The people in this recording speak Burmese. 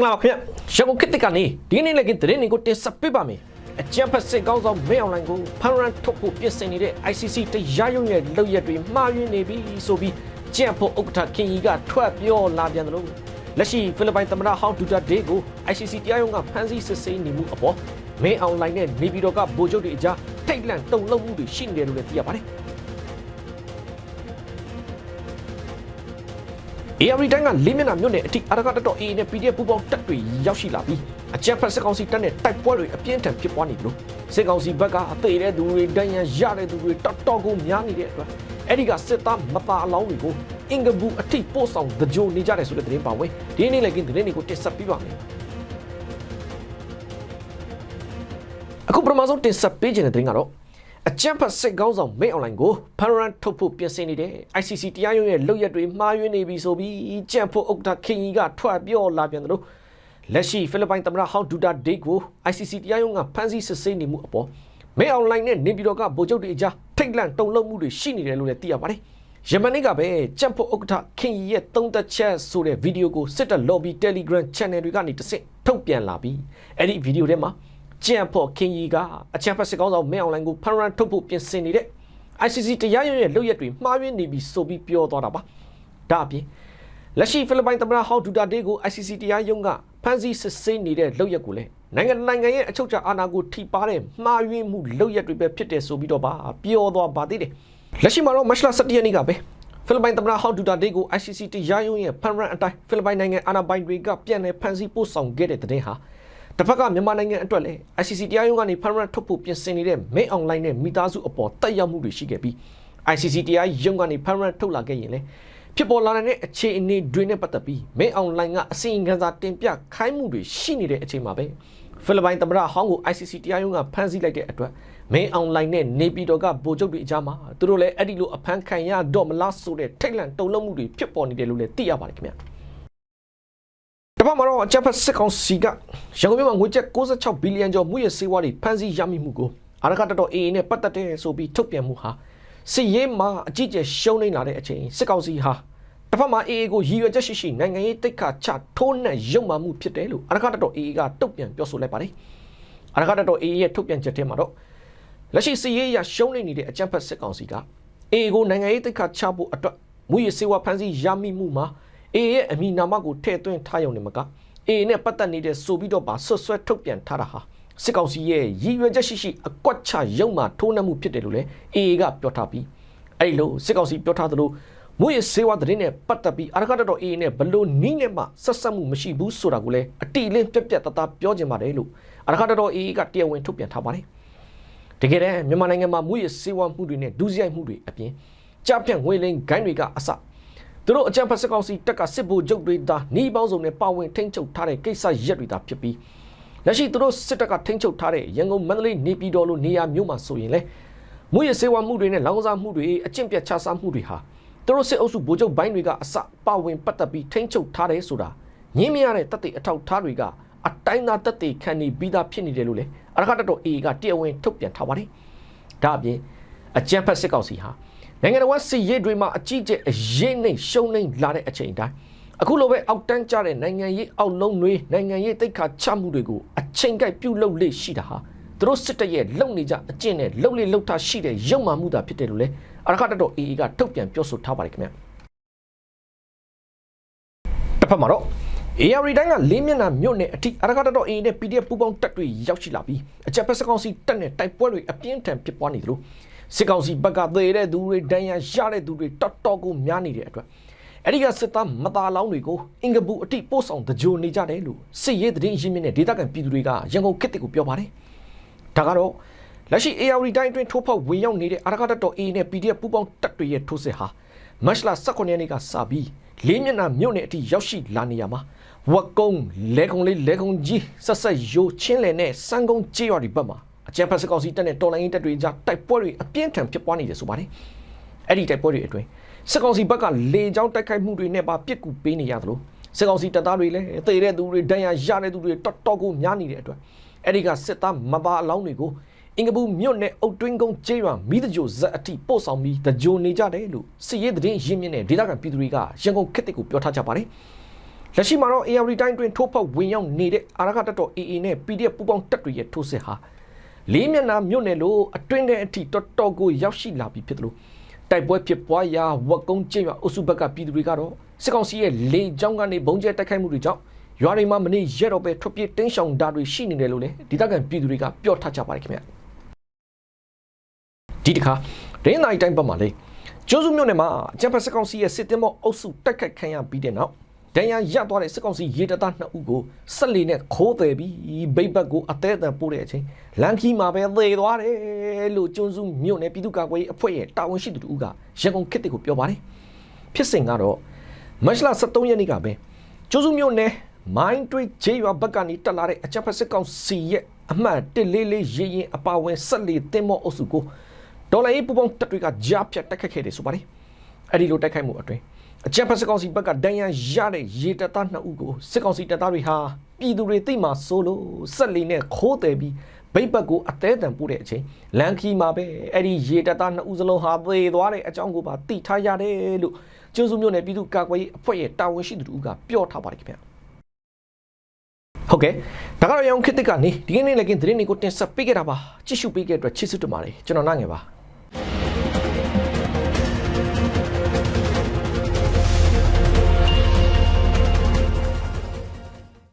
င်္ဂလာပါခင်ဗျရန်ကုန်ခေတ်တစ်ကနေဒီနေ့လည်းကသတင်းတွေကိုတင်ဆက်ပေးပါမယ်အကြံဖက်စစ်ကောင်းဆောင်မဲအွန်လိုင်းကိုဖန်ရန်ထုတ်ဖို့ပြင်ဆင်နေတဲ့ ICC တရားရုံးရဲ့လုပ်ရက်တွေမှားယွင်းနေပြီဆိုပြီးကြံဖို့ဥက္ကဋ္ဌခင်ကြီးကထွက်ပြောလာပြန်တယ်လို့လက်ရှိဖိလစ်ပိုင်သမ္မတဟောင်းဒူတာဒေးကို ICC တရားရုံးကဖမ်းဆီးစစ်ဆေးနေမှုအပေါ်မဲအွန်လိုင်းနဲ့နေပြည်တော်ကဗိုလ်ချုပ်တွေအကြားထိတ်လန့်တုန်လှုပ်မှုတွေရှိနေတယ်လို့လည်းသိရပါတယ် ARD တိုင်းကလေးမျက်နှာမြို့နယ်အထိအရကတတော် AA နဲ့ PDF ပူးပေါင်းတပ်တွေရောက်ရှိလာပြီးအကြံဖက်စစ်ကောင်စီတပ်နဲ့တိုက်ပွဲတွေအပြင်းထန်ဖြစ်ပွားနေပြီလို့စစ်ကောင်စီဘက်ကအသေးတဲ့သူတွေဒဏ်ရာရတဲ့သူတွေတော်တော်ကိုများနေတဲ့အတွက်အဲ့ဒီကစစ်သားမပါအလောင်းတွေကိုအင်္ဂဘူးအထိပို့ဆောင်သကြိုနေကြတယ်ဆိုတဲ့သတင်းပါဝင်ဒီနေ့လည်းကင်းသတင်းတွေကိုတင်ဆက်ပေးပါမယ်အခုပထမဆုံးတင်ဆက်ပေးခြင်းတဲ့သတင်းကတော့အ ကြံဖတ်စစ်ကောင်းဆောင်မိတ်အွန်လိုင်းကိုဖန်ရန်ထုတ်ဖို့ပြင်ဆင်နေတဲ့ ICC တရားရုံးရဲ့လုပ်ရက်တွေမှားယွင်းနေပြီဆိုပြီးကြံဖို့ဥက္ကဋ္ဌခင်ကြီးကထွက်ပြောလာပြန်တယ်လို့လက်ရှိဖိလစ်ပိုင်သမ္မတဟောင်းဒူတာဒေးကို ICC တရားရုံးကဖမ်းဆီးစစ်ဆေးနေမှုအပေါ်မိတ်အွန်လိုင်းနဲ့နေပြည်တော်ကဗိုလ်ချုပ်တွေအကြားထိတ်လန့်တုန်လှုပ်မှုတွေရှိနေတယ်လို့လည်းသိရပါတယ်ယမန်နေ့ကပဲကြံဖို့ဥက္ကဋ္ဌခင်ကြီးရဲ့သုံးသက်ချက်ဆိုတဲ့ဗီဒီယိုကိုစစ်တပ် lobby Telegram channel တွေကနေတစ်ဆင့်ထုတ်ပြန်လာပြီးအဲ့ဒီဗီဒီယိုထဲမှာ ကြံဖို့ခင်ကြီးကအချမ်းဖက်စစ်ကောင်းဆောင်မဲအွန်လိုင်းကိုဖန်ရန်ထုတ်ဖို့ပြင်ဆင်နေတဲ့ ICC တရားရုံးရဲ့လုပ်ရက်တွေမှားယွင်းနေပြီဆိုပြီးပြောသွားတာပါဒါအပြင်လက်ရှိဖိလစ်ပိုင်သမ္မတဟောင်းဒူတာဒေးကို ICC တရားရုံးကဖမ်းဆီးစစ်ဆေးနေတဲ့လုပ်ရက်ကိုလည်းနိုင်ငံနိုင်ငံရဲ့အချုပ်အခြာအာဏာကိုထိပါတဲ့မှားယွင်းမှုလုပ်ရက်တွေပဲဖြစ်တယ်ဆိုပြီးတော့ပါပြောသွားပါသေးတယ်လက်ရှိမှာတော့မတ်လ17ရက်နေ့ကပဲဖိလစ်ပိုင်သမ္မတဟောင်းဒူတာဒေးကို ICC တရားရုံးရဲ့ဖန်ရန်အတိုင်းဖိလစ်ပိုင်နိုင်ငံအာဏာပိုင်တွေကပြန်လည်ဖမ်းဆီးပို့ဆောင်ခဲ့တဲ့တဲ့ဟာ တစ်ဖက်ကမြန်မာနိုင်ငံအတွက်လည်း ICC တရားရုံးကနေဖန်ရန်ထုတ်ဖို့ပြင်ဆင်နေတဲ့ main online နဲ့မိသားစုအပေါ်တက်ရောက်မှုတွေရှိခဲ့ပြီး ICC တရားရုံးကနေဖန်ရန်ထုတ်လာခဲ့ရင်လည်းဖြစ်ပေါ်လာတဲ့အခြေအနေတွေနဲ့ပတ်သက်ပြီး main online ကအစီရင်ခံစာတင်ပြခိုင်းမှုတွေရှိနေတဲ့အချိန်မှာပဲဖိလစ်ပိုင်သမ္မတဟောင်းကို ICC တရားရုံးကဖမ်းဆီးလိုက်တဲ့အတွက် main online နဲ့နေပြည်တော်ကဗိုလ်ချုပ်တွေအကြားမှာသူတို့လည်းအဲ့ဒီလိုအဖမ်းခံရတော့မလားဆိုတဲ့ထိတ်လန့်တုန်လှုပ်မှုတွေဖြစ်ပေါ်နေတယ်လို့လည်းသိရပါတယ်ခင်ဗျာ တပတ်မှာတော့အကြပ်ဖက်စစ်ကောင်စီကရန်ကုန်မြို့မှာငွေကျပ်66ဘီလီယံကျော်မှုရစေဝါတွေဖမ်းဆီးရမိမှုကိုအရကတတော် AA နဲ့ပတ်သက်တဲ့ဆိုပြီးထုတ်ပြန်မှုဟာစစ်ရေးမှာအကြီးကျယ်ရှုံးနေလာတဲ့အချိန်စစ်ကောင်စီဟာတစ်ဖက်မှာ AA ကိုရည်ရွယ်ချက်ရှိရှိနိုင်ငံရေးတိတ်ခါချထိုးနှက်ရုံမှမှုဖြစ်တယ်လို့အရကတတော် AA ကတုတ်ပြန်ပြောဆိုလိုက်ပါတယ်အရကတတော် AA ရဲ့ထုတ်ပြန်ချက်ထဲမှာတော့လက်ရှိစစ်ရေးရရှုံးနေနေတဲ့အကြမ်းဖက်စစ်ကောင်စီက AA ကိုနိုင်ငံရေးတိတ်ခါချဖို့အတွက်မူရစေဝါဖမ်းဆီးရမိမှုမှာ AA ရဲ့အမိနာမကိုထည့်သွင်းထားရုံနဲ့မက AA နဲ့ပတ်သက်နေတဲ့ဆိုပြီးတော့ပါဆွတ်ဆွဲထုတ်ပြန်ထားတာဟာစစ်ကောင်စီရဲ့ရည်ရွယ်ချက်ရှိရှိအကွက်ချရုံမှထိုးနှက်မှုဖြစ်တယ်လို့လည်း AA ကပြောထားပြီးအဲ့ဒီလိုစစ်ကောင်စီပြောထားသလိုမွေးစေဝါသတင်းနဲ့ပတ်သက်ပြီးအရကတတော် AA နဲ့ဘလို့နီးနဲ့မှဆက်ဆက်မှုမရှိဘူးဆိုတာကိုလည်းအတိအလင်းပြက်ပြက်တသားပြောချင်ပါတယ်လို့အရကတတော် AA ကတရားဝင်ထုတ်ပြန်ထားပါတယ်တကယ်တမ်းမြန်မာနိုင်ငံမှာမွေးစေဝါမှုတွေနဲ့ဒုစရိုက်မှုတွေအပြင်ကြားပြန့်ငွေလိမ်ဂိုင်းတွေကအစ သူတို့အကြံဖက်စစ်ကောင်စီတက်ကစစ်ဗိုလ်ချုပ်တွေသာနှီးပေါင်းစုံနဲ့ပါဝင်ထိန်းချုပ်ထားတဲ့ကိစ္စရက်တွေသာဖြစ်ပြီးလက်ရှိသူတို့စစ်တပ်ကထိန်းချုပ်ထားတဲ့ရန်ကုန်မန္တလေးနေပြည်တော်လိုနေရာမျိုးမှာဆိုရင်လေမွေးရစေဝါမှုတွေနဲ့လောင်စာမှုတွေအကျင့်ပြတ်ချစားမှုတွေဟာသူတို့စစ်အုပ်စုဗိုလ်ချုပ်ဘိုင်းတွေကအစပါဝင်ပတ်သက်ပြီးထိန်းချုပ်ထားတယ်ဆိုတာငင်းမရတဲ့တပ်တွေအထောက်ထားတွေကအတိုင်းသားတပ်တွေခံနေပြီးသားဖြစ်နေတယ်လို့လေအရခတတော် AA ကတရားဝင်ထုတ်ပြန်ထားပါတယ်ဒါအပြင်အကြံဖက်စစ်ကောင်စီဟာ နိုင်ငံတော်စစ်ရေးတွေမှာအကြီးကျယ်အရေးနှိမ့်ရှုံးနှိမ့်လာတဲ့အချိန်တိုင်းအခုလိုပဲအောက်တန်းကျတဲ့နိုင်ငံရေးအောက်လုံးတွေနိုင်ငံရေးတိတ်ခါချမှုတွေကိုအချိန်ကိုက်ပြုတ်လုပ်လေ့ရှိတာဟာသူတို့စစ်တပ်ရဲ့လုံနေကြအကျင့်နဲ့လှုပ်လေလှုပ်ထားရှိတဲ့ရုံမှမှုတာဖြစ်တယ်လို့လေအရခတတော် AA ကထုတ်ပြန်ပြောဆိုထားပါတယ်ခင်ဗျတစ်ဖက်မှာတော့ AR တိုင်းကလေးမျက်နှာမြို့နယ်အထိအရကတတော် AA နဲ့ PDF ပူးပေါင်းတပ်တွေရောက်ရှိလာပြီးအချက်ဖက်စကောင်စီတပ်နဲ့တိုက်ပွဲတွေအပြင်းထန်ဖြစ်ပွားနေသလို စစ်ကောင်စီဘက်ကသေတဲ့သူတွေဒဏ်ရာရတဲ့သူတွေတော်တော်ကိုများနေတဲ့အတွက်အဲ့ဒီကစစ်သားမသားလောင်းတွေကိုအင်္ဂပူအထိပို့ဆောင်တကြိုနေကြတယ်လို့စစ်ရေးသတင်းရင်းမြစ်နဲ့ဒေသခံပြည်သူတွေကရန်ကုန်ခေတ်တစ်ကိုပြောပါတယ်ဒါကတော့လက်ရှိ AR တိုင်းအတွင်းထိုးဖောက်ဝင်ရောက်နေတဲ့အရကတတော် AA နဲ့ PDF ပူးပေါင်းတပ်တွေရဲ့ထိုးစစ်ဟာမတ်လ18ရက်နေ့ကစပြီးလေးမျက်နှာမြို့နယ်အထိရောက်ရှိလာနေရမှာဝက်ကုန်းလဲကုန်းလေးလဲကုန်းကြီးဆက်ဆက်ရိုးချင်းလယ်နဲ့စန်းကုန်းကြေးရွာတွေဘက်မှာ အကြံဖက်စကောင်စီတပ်နဲ့တော်လိုင်းရင်တပ်တွေကြားတိုက်ပွဲတွေအပြင်းထန်ဖြစ်ပွားနေတယ်ဆိုပါတယ်အဲ့ဒီတိုက်ပွဲတွေအတွင်းစကောင်စီဘက်ကလေကြောင်းတိုက်ခိုက်မှုတွေနဲ့ပါပြစ်ကူပေးနေရသလိုစကောင်စီတပ်သားတွေလည်းသေတဲ့သူတွေဒဏ်ရာရတဲ့သူတွေတော်တော်ကိုများနေတဲ့အတွက်အဲ့ဒီကစစ်သားမပါအလောင်းတွေကိုအင်္ဂပူမြို့နယ်အုတ်တွင်းကုန်းကျေးရွာမိသကြိုဇက်အထိပို့ဆောင်ပြီးတကြိုနေကြတယ်လို့စစ်ရေးသတင်းရင်းမြစ်နဲ့ဒေသခံပြည်သူတွေကရန်ကုန်ခေတ်တစ်ကိုပြောထားကြပါတယ်လက်ရှိမှာတော့ AR တိုင်းတွင်ထိုးဖောက်ဝင်ရောက်နေတဲ့အာရခတပ်တော် AA နဲ့ PDF ပူးပေါင်းတပ်တွေရဲ့ထိုးစစ်ဟာ လေးမျက်နှာမြို့နယ်လို့အတွင်းတဲ့အထိတော်တော်ကိုရောက်ရှိလာပြီဖြစ်တယ်လို့တိုက်ပွဲဖြစ်ပွားရာဝက်ကုန်းကျင်းရွာအုပ်စုဘက်ကပြည်သူတွေကတော့စစ်ကောင်စီရဲ့လေကြောင်းကနေဘုံကျဲတိုက်ခိုက်မှုတွေကြောင့်ရွာတွေမှာမနေရက်တော့ပဲထွက်ပြေးတင်းရှောင်တာတွေရှိနေတယ်လို့လည်းဒေသခံပြည်သူတွေကပြောထားကြပါတယ်ခင်ဗျာဒီတစ်ခါဒင်းနိုင်တိုင်းဘက်မှာလေကျိုးစုမြို့နယ်မှာဂျပန်စစ်ကောင်စီရဲ့စစ်တင်မောအုပ်စုတိုက်ခိုက်ခံရပြီးတဲ့နောက် ဒဏ်ရာရသွားတဲ့စစ်ကောင်စီရေတပ်သား2ဦးကိုဆက်လီနဲ့ခိုးတယ်ပြီးဘိတ်ဘက်ကိုအသေးအံပို့တဲ့အချိန်လန်ခီမှာပဲသေသွားတယ်လို့ကျိုးစုမြို့နယ်ပြည်သူ့ကာကွယ်ရေးအဖွဲ့ရဲ့တာဝန်ရှိသူတို့ကရန်ကုန်ခေတ်တွေကိုပြောပါတယ်ဖြစ်စဉ်ကတော့မတ်လ23ရက်နေ့ကပဲကျိုးစုမြို့နယ်မိုင်းတွေးဂျေးရွာဘက်ကနေတက်လာတဲ့အကြမ်းဖက်စစ်ကောင်စီရဲ့အမှတ်144ရေရင်အပါဝင်ဆက်လီတင်မောအုပ်စုကိုဒေါ်လာရေးပူပေါင်းတပ်တွေကကြားဖြတ်တိုက်ခတ်ခဲ့တယ်ဆိုပါတယ်အဲ့ဒီလိုတိုက်ခိုက်မှုအတွင်း အကြံဖက်စစ်ကောင်စီဘက်ကဒဏ်ရာရတဲ့ရေတပ်သား2ဦးကိုစစ်ကောင်စီတပ်သားတွေဟာပြည်သူတွေသိမှဆိုလို့ဆက်လီနဲ့ခိုးတယ်ပြီးဘိတ်ဘက်ကိုအသေးအံပို့တဲ့အချိန်လန်ခီမှာပဲအဲ့ဒီရေတပ်သား2ဦးစလုံးဟာသေသွားတဲ့အကြောင်းကိုပါသိထားရတယ်လို့ကျိုးစုမျိုးနဲ့ပြည်သူ့ကာကွယ်ရေးအဖွဲ့ရဲ့တာဝန်ရှိသူတို့ကပြောထားပါတယ်ခင်ဗျာဟုတ်ကဲ့ဒါကတော့ရောင်ခစ်တစ်ကနေဒီကနေ့လည်းကင်းသတင်းတွေကိုတင်ဆက်ပေးခဲ့တာပါကြည့်ရှုပေးခဲ့တဲ့အတွက်ချစ်စွတ်တင်ပါတယ်ကျွန်တော်နိုင်ငယ်ပါ